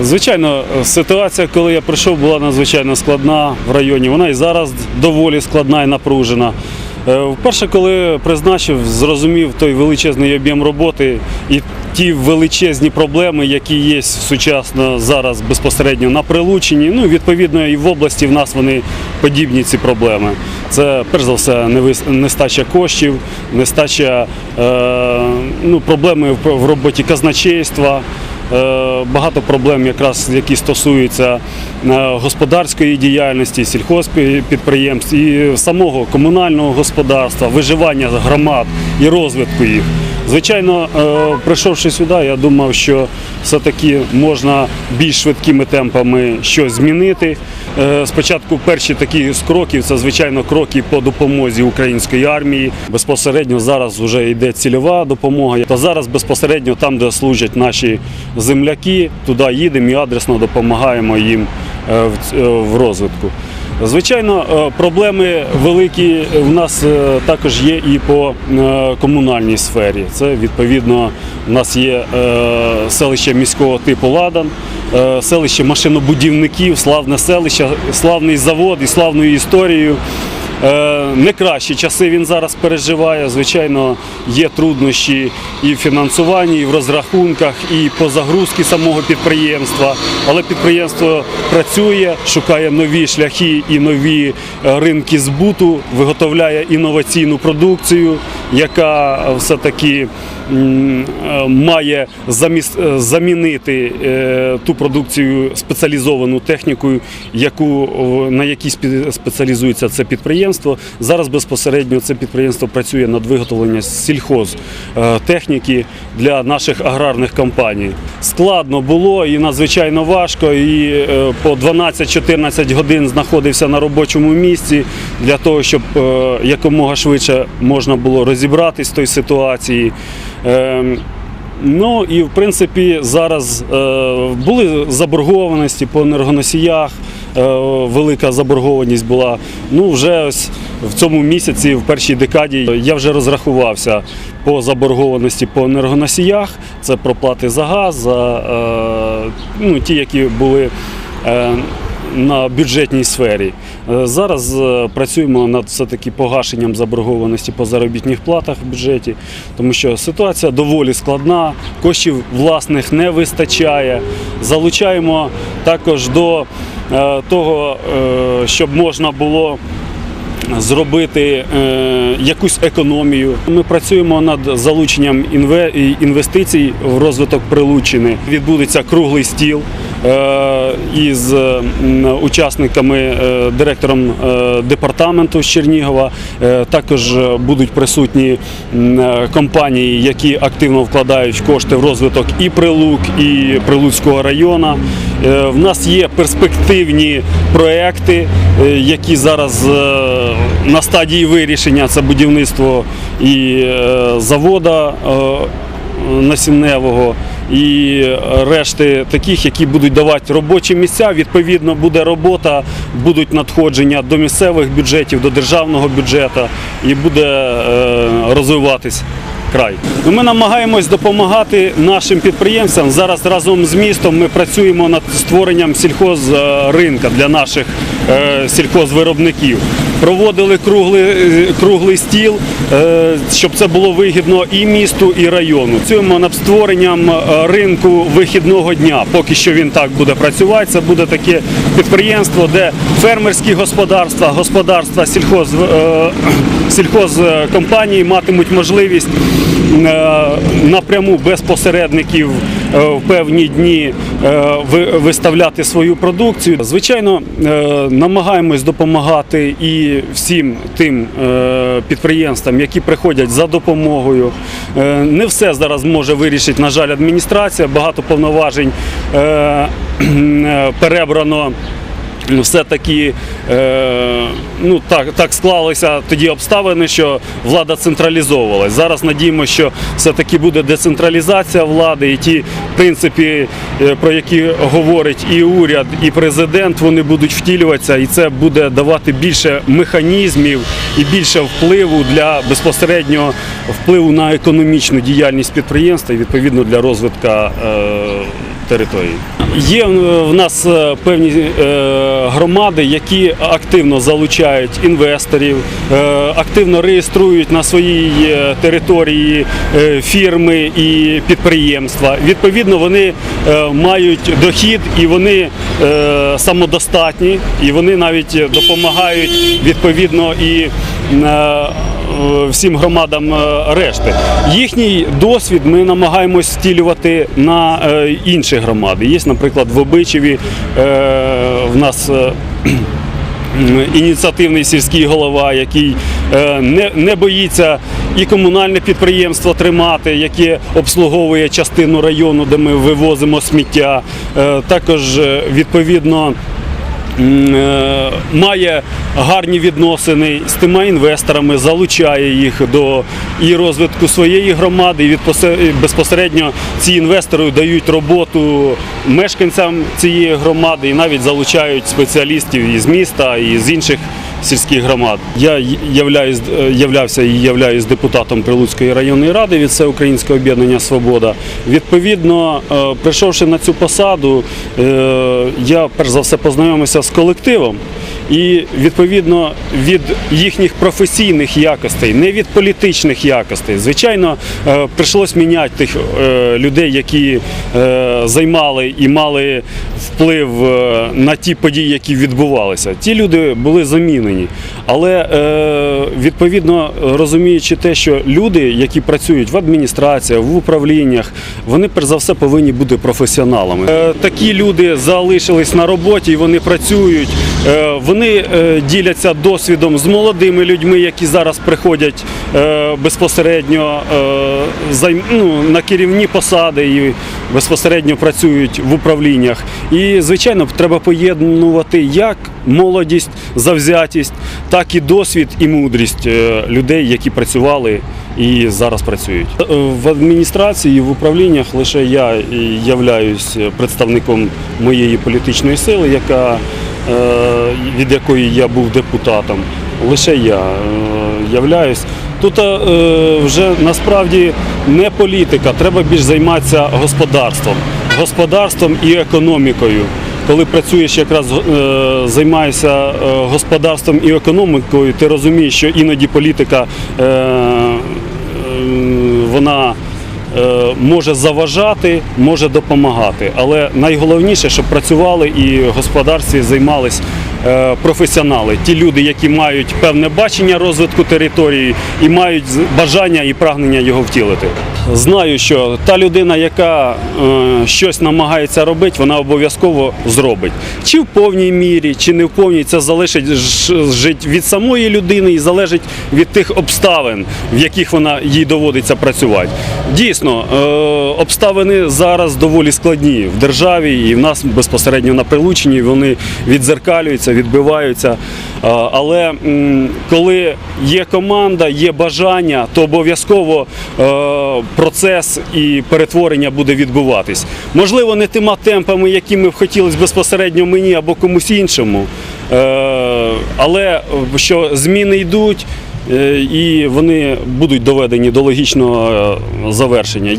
Звичайно, ситуація, коли я прийшов, була надзвичайно складна в районі. Вона і зараз доволі складна і напружена. Е, Вперше, коли призначив, зрозумів той величезний об'єм роботи і ті величезні проблеми, які є сучасно зараз безпосередньо на прилученні. Ну, відповідно, і в області в нас вони подібні ці проблеми. Це перш за все нестача коштів, нестача е, ну, проблеми в в роботі казначейства. Е, Багато проблем, якраз які стосуються е, господарської діяльності, сільхозпідприємств і самого комунального господарства, виживання громад і розвитку їх. Звичайно, е, прийшовши сюди, я думав, що все-таки можна більш швидкими темпами щось змінити. Е, Спочатку перші такі з кроків це звичайно кроки по допомозі української армії. Безпосередньо зараз вже йде цільова допомога. Та зараз безпосередньо там, де служать наші земляки, туди їдемо і адресно допомагаємо їм е, в розвитку. Звичайно, е, проблеми великі в нас е, також є і по е, комунальній сфері. Це відповідно у нас є селище міського типу Ладан, селище машинобудівників, славне селище, славний завод і славною історією. Е, Не кращі часи він зараз переживає. Звичайно, є труднощі і в фінансуванні, і в розрахунках, і по загрузці самого підприємства. Але підприємство працює, шукає нові шляхи і нові е, ринки збуту, виготовляє інноваційну продукцію, яка е, все-таки м, е, має заміс- е, замінити е, ту продукцію спеціалізовану технікою, яку на якій спе- спеціалізується це підприємство. Зараз безпосередньо це підприємство працює над виготовленням сільхозтехніки для наших аграрних компаній. Складно було і надзвичайно важко. І е, по 12-14 годин знаходився на робочому місці для того, щоб е, якомога швидше можна було розібратись в той ситуації. Ем, Ну і в принципі зараз е, були заборгованості по енергоносіях. Е, велика заборгованість була. Ну вже ось в цьому місяці, в першій декаді, я вже розрахувався по заборгованості по енергоносіях. Це проплати за газ, за е, ну, ті, які були. На бюджетній сфері. Е, Зараз е, працюємо над все-таки погашенням заборгованості по заробітних платах в бюджеті, тому що ситуація доволі складна, коштів власних не вистачає. Залучаємо також до е, того, щоб можна було зробити якусь економію. Ми працюємо над залученням інве- інвестицій в розвиток Прилуччини. Відбудеться круглий стіл із учасниками, е, директором е, департаменту з Чернігова. Е, також е, будуть присутні е, компанії, які активно вкладають кошти в розвиток і Прилук, і Прилуцького району. Е, В нас є перспективні проекти, е, які зараз е, на стадії вирішення. Це будівництво і е, завода е, насінневого, і решти таких, які будуть давати робочі місця. Відповідно, буде робота, будуть надходження до місцевих бюджетів, до державного бюджету і буде е, розвиватись край. Ну, Ми намагаємось допомагати нашим підприємцям. Зараз разом з містом ми працюємо над створенням сільхозринка для наших е, сільхозвиробників. Проводили круглий, е, круглий стіл, е, щоб це було вигідно і місту, і району. Працюємо над створенням е, ринку вихідного дня. Поки що він так буде працювати. Це буде таке підприємство, де фермерські господарства, господарства сільхоз, е, сільхозкомпанії матимуть можливість е, напряму без посередників е, в певні дні е, ви- виставляти свою продукцію. Звичайно, е, намагаємось допомагати і всім тим е, підприємствам, які приходять за допомогою. Е, Не все зараз може вирішити, на жаль, адміністрація. Багато повноважень е, е, перебрано все-таки е, ну, так, так склалися тоді обставини, що влада централізовувалась. Зараз надіємося, що все-таки буде децентралізація влади, і ті принципи, е, про які говорить і уряд, і президент, вони будуть втілюватися, і це буде давати більше механізмів і більше впливу для безпосереднього впливу на економічну діяльність підприємства і відповідно для розвитку е, території. Є в в нас е, певні е, громади, які активно залучають інвесторів, е, активно реєструють на своїй е, території е, фірми і підприємства. Відповідно, вони е, мають дохід і вони е, самодостатні, і вони навіть допомагають відповідно і. Е, всім громадам е, решти. Їхній досвід ми намагаємось втілювати на е, інші громади. Є, наприклад, в Обичеві в нас. Ініціативний сільський голова, який не, боїться і комунальне підприємство тримати, яке обслуговує частину району, де ми вивозимо сміття. Також відповідно має гарні відносини з тими інвесторами, залучає їх до і розвитку своєї громади. І безпосередньо ці інвестори дають роботу мешканцям цієї громади і навіть залучають спеціалістів із міста і з інших сільських громад. Я являюсь, е, являвся і являюсь депутатом Прилуцької районної ради від Всеукраїнського об'єднання Свобода. Відповідно, е, прийшовши на цю посаду, е, я перш за все познайомився з колективом. І відповідно від їхніх професійних якостей, не від політичних якостей. Звичайно, прийшлось міняти тих людей, які займали і мали вплив на ті події, які відбувалися. Ті люди були замінені. Але е, відповідно розуміючи те, що люди, які працюють в адміністраціях, в управліннях, вони перш за все повинні бути професіоналами. Е, Такі люди залишились на роботі, вони працюють. Е, Вони е, діляться досвідом з молодими людьми, які зараз приходять е, безпосередньо е, займ- ну, на керівні посади і безпосередньо працюють в управліннях. І звичайно, треба поєднувати як молодість, завзятість, так і досвід і мудрість е, людей, які працювали і зараз працюють. Е, В адміністрації, в управліннях лише я являюсь представником моєї політичної сили, яка, е, від якої я був депутатом. Лише я е, являюсь. Тут е, вже насправді не політика, треба більш займатися господарством, господарством і економікою. Коли працюєш якраз е, займаєшся е, господарством і економікою, ти розумієш, що іноді політика е, вона може заважати, може допомагати. Але найголовніше, щоб працювали і в господарстві займались професіонали, ті люди, які мають певне бачення розвитку території і мають бажання і прагнення його втілити. Знаю, що та людина, яка е, щось намагається робити, вона обов'язково зробить. Чи в повній мірі, чи не в повній, це залежить від самої людини і залежить від тих обставин, в яких вона їй доводиться працювати. Дійсно, е, обставини зараз доволі складні в державі і в нас безпосередньо на Прилученні вони відзеркалюються, відбиваються. Е, Але коли є команда, є бажання, то обов'язково е, процес і перетворення буде відбуватись. Можливо, не тима темпами, якими б хотілося безпосередньо мені або комусь іншому. Е, Але що зміни йдуть і вони будуть доведені до логічного завершення.